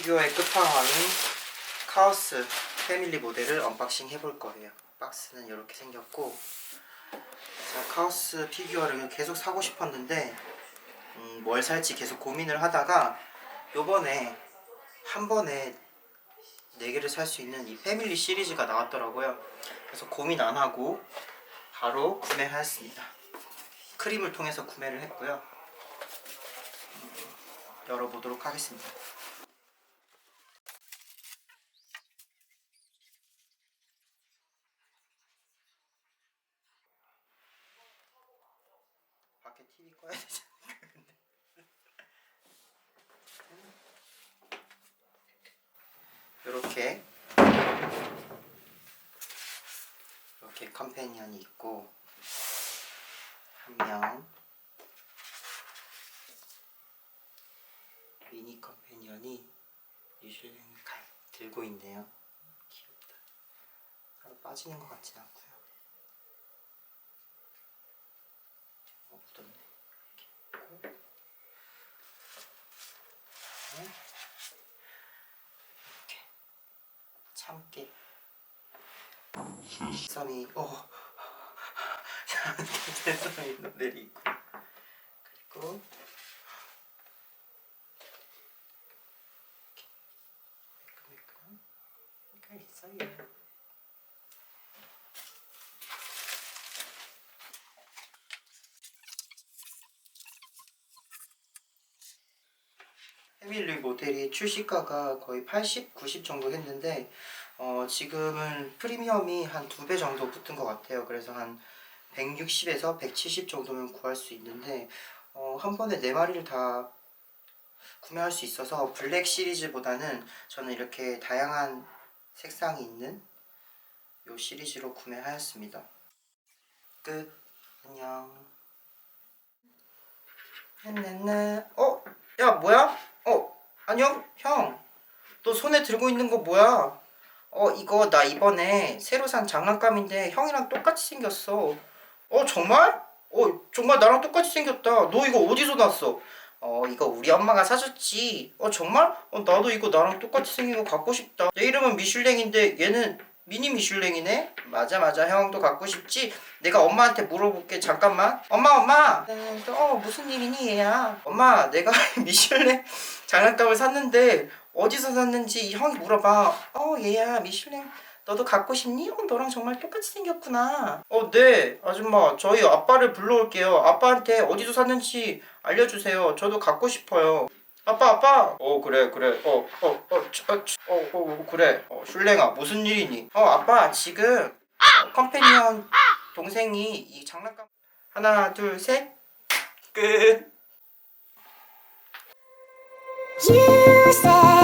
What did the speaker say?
피규어의 끝판왕인 카오스 패밀리 모델을 언박싱 해볼 거예요. 박스는 이렇게 생겼고 제가 카오스 피규어를 계속 사고 싶었는데 음, 뭘 살지 계속 고민을 하다가 요번에 한 번에 4개를 살 수 있는 이 패밀리 시리즈가 나왔더라고요. 그래서 고민 안 하고 바로 구매하였습니다. 크림을 통해서 구매를 했고요. 음, 열어보도록 하겠습니다. TV 꺼야 않을까 근데. 이렇게. 이렇게 컴패니언이 있고 한 명. 미니 컴패니언이 갈 들고 있네요. 귀엽다. 빠지는 것 같진 않고요 어 묻었네 이렇게 있고 그다음에 이렇게 참깨 쌈이 어 노래리 있고. 그리고 매끈매끈한 게 있어요 패밀리 모델이 출시가가 거의 80, 90 정도 했는데 어, 지금은 프리미엄이 한 두 배 정도 붙은 것 같아요. 그래서 한 160에서 170 정도면 구할 수 있는데 어, 한 번에 네 마리를 다 구매할 수 있어서 블랙 시리즈보다는 저는 이렇게 다양한 색상이 있는 요 시리즈로 구매하였습니다. 끝. 안녕. 네네네. 어? 야 뭐야? 어? 안녕 형. 너 손에 들고 있는 거 뭐야? 어 이거 나 이번에 새로 산 장난감인데 형이랑 똑같이 생겼어. 어 정말? 어 정말 나랑 똑같이 생겼다. 너 이거 어디서 났어? 어 이거 우리 엄마가 사줬지. 어 정말? 어 나도 이거 나랑 똑같이 생긴 거 갖고 싶다. 내 이름은 미슐랭인데 얘는 미니 미슐랭이네? 맞아 맞아. 형도 갖고 싶지? 내가 엄마한테 물어볼게. 잠깐만. 엄마 엄마! 네, 또, 어 무슨 일이니 얘야? 엄마 내가 미슐랭 장난감을 샀는데 어디서 샀는지 형이 물어봐. 어 얘야 미슐랭 너도 갖고 싶니? 어 너랑 정말 똑같이 생겼구나. 어 네 아줌마. 저희 아빠를 불러올게요. 아빠한테 어디서 샀는지 알려주세요. 저도 갖고 싶어요 아빠 아빠. 어 그래 그래. 어어어어 어, 어, 어, 어, 그래. 어 슐랭아 무슨 일이니? 어 아빠 지금 어, 컴패니언 동생이 이 장난감 하나 둘셋끝. You say